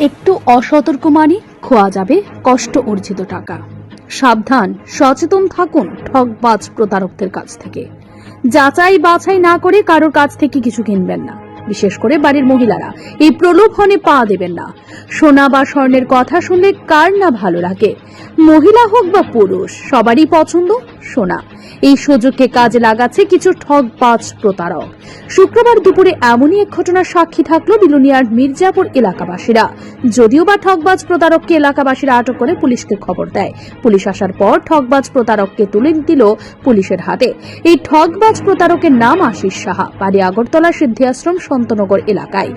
একটু অসতর্ক মানে খোয়া যাবে কষ্ট অর্জিত টাকা। সাবধান, সচেতন থাকুন ঠকবাজ প্রতারকদের কাছ থেকে। যাচাই বাছাই না করে কারোর কাছ থেকে কিছু কিনবেন না। বিশেষ করে বাড়ির মহিলারা। এই প্রলোভনে পা দেবেন না। সোনা বা স্বর্ণের কথা শুনলে কার না ভালো লাগে? মহিলা হোক বা পুরুষ, সবারই পছন্দ সোনা। এই সুযোগকে কাজে লাগাচ্ছে কিছু ঠকবাজ প্রতারক। শুক্রবার দুপুরে এমনই এক ঘটনার সাক্ষী থাকল বিলুনিয়ার মির্জাপুর এলাকাবাসীরা। যদিও বা ঠকবাজ প্রতারককে এলাকাবাসীরা আটক করে পুলিশকে খবর দেয়। পুলিশ আসার পর ঠকবাজ প্রতারককে তুলে দিল পুলিশের হাতে। এই ঠকবাজ প্রতারকের নাম আশিস সাহা। বাড়ি আগরতলা সিদ্ধি আশ্রম সন্তনগর এলাকায়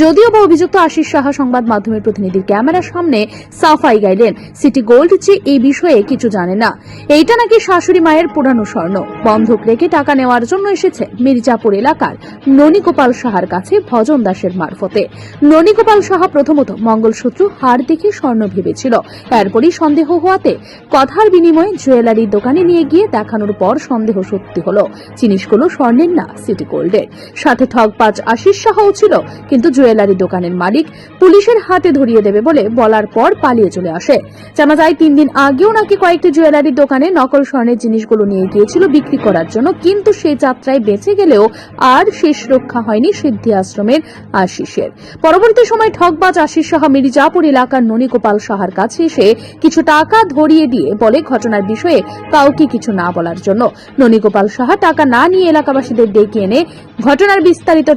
যদিও বা অভিযুক্ত আশিস সাহা সংবাদ মাধ্যমের প্রতিনিধির ক্যামেরার সামনে সাফাই গাইলেন। সিটি গোল্ড যে এই বিষয়ে কিছু জানে না। এইটা নাকি শাশুড়ি মায়ের পুরানো স্বর্ণ। বন্ধক রেখে টাকা নেওয়ার জন্য এসেছে মির্জাপুর এলাকার ননীগোপাল সাহার কাছে ভজন দাসের মারফতে। ননীগোপাল সাহা প্রথমত মঙ্গলসূত্র, হার দেখে স্বর্ণ ভেবেছিল। এরপরই সন্দেহ হওয়াতে কথার বিনিময়ে জুয়েলারির দোকানে নিয়ে গিয়ে দেখানোর পর সন্দেহ সত্যি হলো। জিনিসগুলো স্বর্ণের না, সিটি গোল্ডের। সাথে ঠগবাজ আশিস সাহাও ছিল, কিন্তু জুয়েলারি দোকানের মালিক পুলিশের হাতে ধরিয়ে দেবে বলে বলার পর পালিয়ে চলে আসে। জানা যায়, তিন দিন আগেও নাকি কয়েকটি জুয়েলারি দোকানে নকল স্বর্ণের জিনিসগুলো নিয়ে গিয়েছিল বিক্রি করার জন্য, কিন্তু সেই যাত্রায় বেঁচে গেলেও আর শেষ রক্ষা হয়নি সিদ্ধি আশ্রমের আশিসের। পরবর্তী সময় ঠকবাজ আশিস সাহা মির্জাপুর এলাকার ননীগোপাল সাহার কাছে এসে কিছু টাকা ধরিয়ে দিয়ে বলে ঘটনার বিষয়ে কাউকে কিছু না বলার জন্য। ননীগোপাল সাহা টাকা না নিয়ে এলাকাবাসীদের ডেকে এনে ঘটনার বিস্তারিত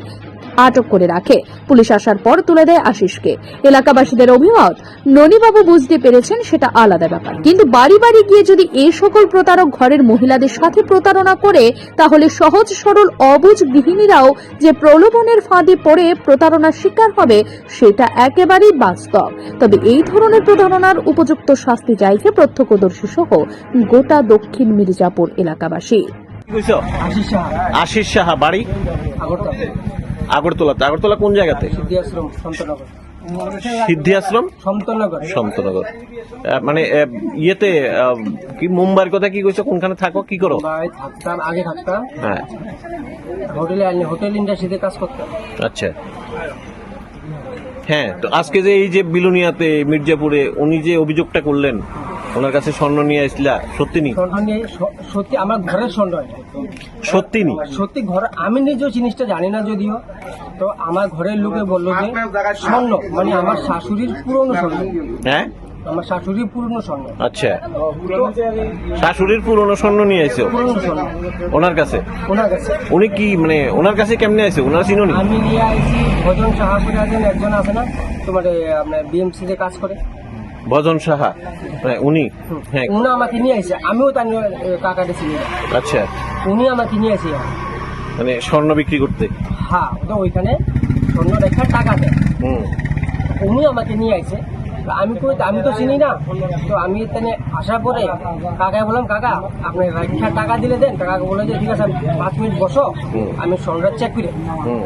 জানাতেই আটক করে রাখে। পুলিশ আসার পর তুলে দেয় আশিসকে। এলাকাবাসীদের অভিমত, ননীবাবু বুঝতে পেরেছেন সেটা আলাদা ব্যাপার। কিন্তু বাড়ি বাড়ি গিয়ে যদি এই সকল প্রতারক ঘরের মহিলাদের সাথে প্রতারণা করে, তাহলে সহজ সরল অবুজ গৃহিণীরাও যে প্রলোভনের ফাঁদে পড়ে প্রতারণার শিকার হবে, সেটা একেবারেই বাস্তব। তবে এই ধরনের প্রতারণার উপযুক্ত শাস্তি চাইছে প্রত্যক্ষদর্শী সহ গোটা দক্ষিণ মির্জাপুর এলাকাবাসী। আশিস সাহা। বাড়ি? আগরতলাতে আগরতলা কোন জায়গাতে? সিদ্ধি আশ্রম সন্তনগর। সন্তনগর। মানে ইয়েতে কি মুম্বাইয়ের কথা কি কইছো? কোনখানে থাকো? কি করো? থাকতাম আগে থাকতাম। হ্যাঁ। হোটেলে হোটেল ইন্ডাস্ট্রিতে কাজ করতাম। আচ্ছা। হ্যাঁ তো আজকে যে এই যে বিলুনিয়াতে মির্জাপুরে উনি যে অভিযোগটা করলেন ওনার কাছে স্বর্ণ নিয়ে আসলা সত্যি নি? স্বর্ণ নিয়ে সত্যি আমার ঘরের স্বর্ণ। সত্যি নি? সত্যি ঘর আমি নিজেও জিনিসটা জানি না যদিও। তো আমার ঘরের লোকে বলল যে স্বর্ণ মানে আমার শাশুড়ির পুরনো স্বর্ণ। হ্যাঁ? আমার শাশুড়ির পুরনো স্বর্ণ। আচ্ছা। শাশুড়ির পুরনো স্বর্ণ নিয়ে আইছো ওনার কাছে? ওনার কাছে। উনি কি মানে ওনার কাছে কেমনে আছে? ওনার চিনুনি আমি নিয়ে আইছি ভজন সাহাপুরে আছেন একজন আছে না তোমার আপনার বিএমসি তে কাজ করে। ভজন সাহা? হ্যাঁ উনি? হ্যাঁ। উনি আমাকে নিয়ে আইছে আমিও তার কাকাকে চিনি না। আচ্ছা। উনি আমাকে নিয়ে আসি। মানে স্বর্ণ বিক্রি করতে? হ্যাঁ তো ওইখানে স্বর্ণ রেখা টাকা দেয়। হুম। উনি আমাকে নিয়ে আইছে আমি কই আমি তো চিনি না। তো আমি এখানে আসার পরে কাকাকে বললাম কাকা আপনি রেখা টাকা দিলে দেন। কাকাকে বলে যে ঠিক আছে আমি পাঁচ মিনিট বসো। আমি স্বর্ণটা চেক করে হুম।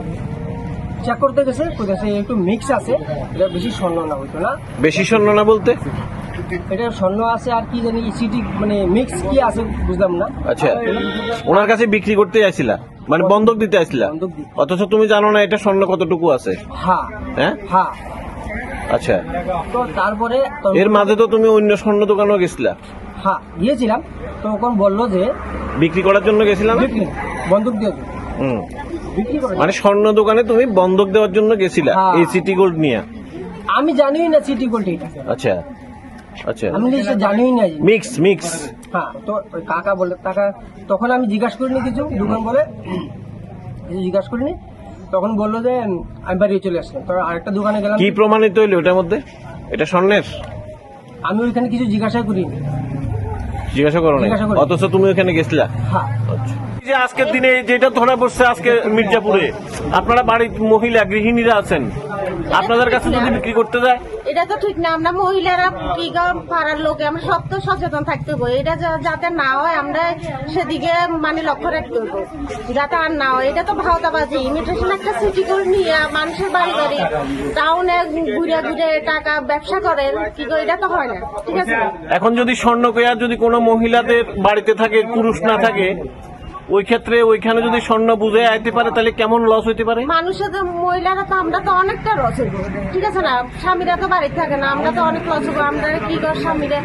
চেক করতে গেছে কইতেছে একটু মিক্স আছে। এটা বেশি স্বর্ণ না হইতো না? বেশি স্বর্ণ না বলতে? এটা স্বর্ণ আছে আর কি জানি সিটি মানে মিক্স কি আছে বুঝলাম না। আচ্ছা। ওনার কাছে বিক্রি করতে আসছিলা মানে বন্ধক দিতে আসছিলা অথচ তুমি জানো না এটা স্বর্ণ কতটুকু আছে। হ্যাঁ। হ্যাঁ? হ্যাঁ। আচ্ছা। তো তারপরে এর মাঝে তো তুমি অন্য স্বর্ণ দোকানেও গেছিলা? হ্যাঁ গিয়েছিলাম। তো ওখানে বলল যে বিক্রি করার জন্য গেছিলাম বন্দুক দিয়ে হুম। মানে স্বর্ণ দোকানে তুমি বন্ধক দেওয়ার জন্য গেছিলা হ্যাঁ। এই সিটি গোল্ড নিয়ে? আমি জানিই না সিটি গোল্ড এটা। আচ্ছা। আচ্ছা। আমি নিজে জানিই না। মিক্স মিক্স হ্যাঁ তো ওই কাকা বলে কাকা তখন আমি জিজ্ঞাসা করিনি কিছু দোকান বলে জিজ্ঞাসা করিনি। তখন বলল যে আমি বাড়ি চলে আসলাম। তো আরেকটা দোকানে গেলাম। কি প্রমাণিত হইল ওটার মধ্যে? এটা স্বর্ণের? আমি ওইখানে কিছু জিজ্ঞাসা করিনি। জিজ্ঞাসা করো না। অথচ তুমি ওখানে গেছিলা? হ্যাঁ। এই যে আজকের দিনে যেটা ধরা পড়ছে আজকে মির্জাপুরে আপনারা বাড়ির মহিলা গৃহিণীরা আছেন আপনাদের কাছে যদি বিক্রি করতে যায়? এটা তো ঠিক না আমরা মহিলারা কি পাড়ার লোকে আমরা সব তো সচেতন থাকতে হবে। এটা যা- যাতে না হয় আমরা সেদিকে মানে লক্ষ্য রাখতে হবে। যাতে আর না হয় এটা তো ভাওতাবাজি। ইমিটেশন একটা সিটি করে নিয়ে মানুষের বাড়ি বাড়ি টাউনে ঘুরে ঘুরে টাকা ব্যবসা করেন কি গো, এটা তো হয় না। ঠিক আছে? এখন যদি স্বর্ণ কেয়ার যদি কোনো মহিলাদের বাড়িতে থাকে পুরুষ না থাকে ওই ক্ষেত্রে ওইখানে যদি স্বর্ণ বুঝে আইতে পারে তাহলে কেমন লস হইতে পারে? মানুষের মহিলারা তো আমরা তো অনেকটা লস হইব। ঠিক আছে না? স্বামীরা তো বাড়িতে থাকে না আমরা তো অনেক লস হব আমরা কি কর স্বামীরা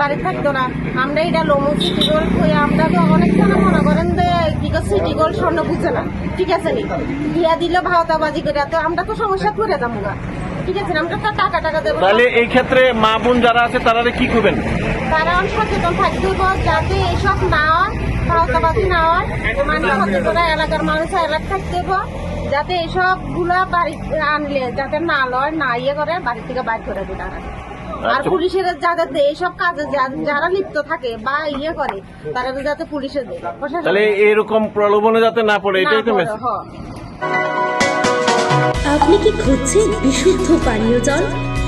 বাড়িতে থাকতো না। আমরা এটা লোমো সিটি গোল্ড হয়ে আমরা তো অনেক জানা মনে করেন যে কি কর সিটি গোল্ড স্বর্ণ বুঝে না। ঠিক আছে নি? দিয়া দিলে ভাওতাবাজি করে তো আমরা তো সমস্যা করে যাব না। ঠিক আছে? আমরা তো টাকা টাকা দেবো তাহলে এই ক্ষেত্রে মা বোন যারা আছে তারা কি করবেন? তারা সচেতন থাকতে যাতে এইসব না হয় না হয় মানে এলাকার মানুষ এলাকা থাকতে যাতে এইসবগুলা বাড়ি আনলে যাতে না লয় না ইয়ে করে বাড়ি থেকে বাইর করে দিই তারা। আর আচ্ছা। পুলিশের যাতে এইসব কাজে যারা লিপ্ত থাকে বা ইয়ে করে তারা তো যাতে পুলিশে দেয় তাহলে এরকম প্রলোভনে যাতে না পড়ে এটাই তো মেসেজ আপনি কি খুঁজছেন বিশুদ্ধ পানীয় জল?